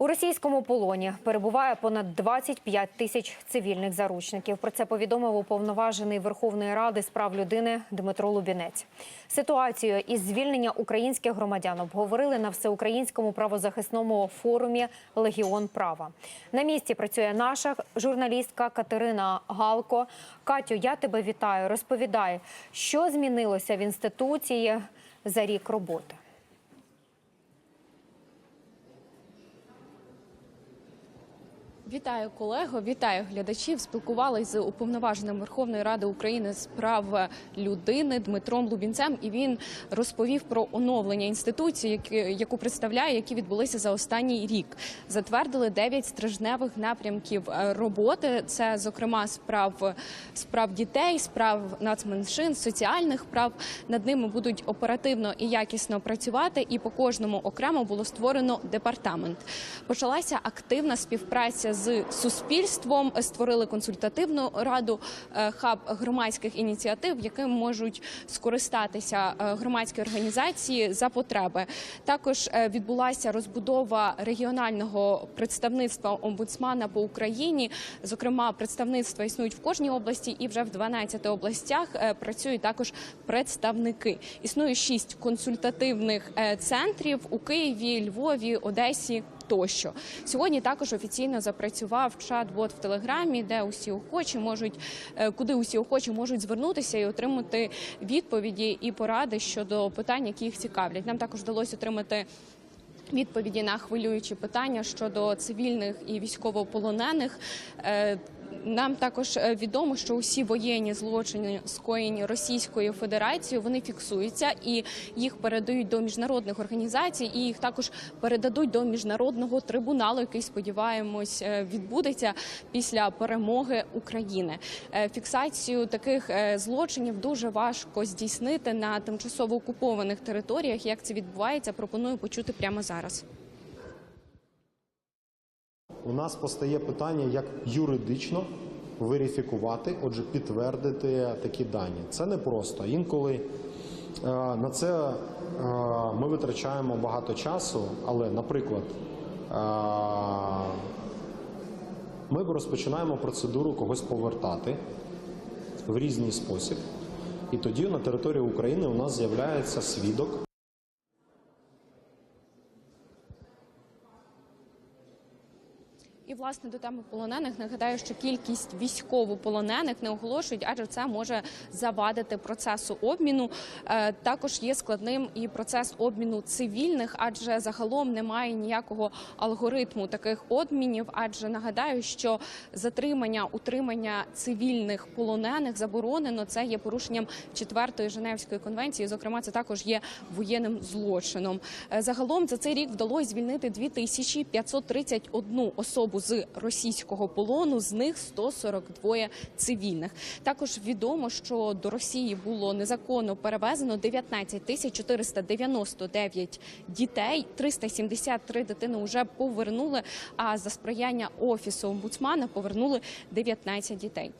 У російському полоні перебуває понад 25 тисяч цивільних заручників. Про це повідомив уповноважений Верховної Ради з прав людини Дмитро Лубінець. Ситуацію із звільнення українських громадян обговорили на всеукраїнському правозахисному форумі Легіон права. На місці працює наша журналістка Катерина Галко. Катю, я тебе вітаю. Розповідай, що змінилося в інституції за рік роботи. Вітаю колего, вітаю глядачів. Спілкувалися з уповноваженим Верховної Ради України з прав людини Дмитром Лубінцем. І він розповів про оновлення інституції, яку представляє, які відбулися за останній рік. Затвердили 9 стражневих напрямків е, роботи. Це, зокрема, справ справ дітей, справ нацменшин, соціальних прав. Над ними будуть оперативно і якісно працювати. І по кожному окремо було створено департамент. Почалася активна співпраця з суспільством. Створили консультативну раду, е, хаб громадських ініціатив, яким можуть скористатися е, громадські організації за потреби. Також е, відбулася розбудова регіонального представництва омбудсмана по Україні. Зокрема, представництва існують в кожній області, і вже в 12 областях працюють також представники. Існує шість консультативних центрів у Києві, Львові, Одесі. Тощо сьогодні також офіційно запрацював чат-бот в телеграмі, де усі охочі можуть е, куди усі охочі можуть звернутися і отримати відповіді і поради щодо питань, які їх цікавлять. Нам також вдалося отримати. Відповіді на хвилюючі питання щодо цивільних і військовополонених. Нам також е, відомо, що усі воєнні злочини, скоєні Російською Федерацією, вони фіксуються і їх передають до міжнародних організацій, і їх також передадуть до міжнародного трибуналу, який сподіваємось е, відбудеться після перемоги України. Е, Фіксацію таких злочинів дуже важко здійснити на тимчасово окупованих територіях. Як це відбувається, пропоную почути прямо зараз. У нас постає питання, як юридично верифікувати, отже, підтвердити такі дані. Це не просто. Інколи е, на це е, ми витрачаємо багато часу, але, наприклад, е, ми розпочинаємо процедуру когось повертати в різний спосіб, і тоді на території України у нас з'являється свідок. І власне до теми полонених нагадаю, що кількість військовополонених не оголошують, адже це може завадити процесу обміну. Е, Також є складним і процес обміну цивільних, адже загалом немає ніякого алгоритму таких обмінів. Адже нагадаю, що затримання утримання цивільних полонених заборонено. Це є порушенням четвертої Женевської конвенції. Зокрема, це також є воєнним злочином. Е, Загалом за цей рік вдалося звільнити 2531 особу з російського полону. З них 142 цивільних. Також відомо, що до Росії було незаконно перевезено 19 тисяч 499 дітей. 373 дитини вже повернули. А за сприяння офісу омбудсмана повернули 19 дітей.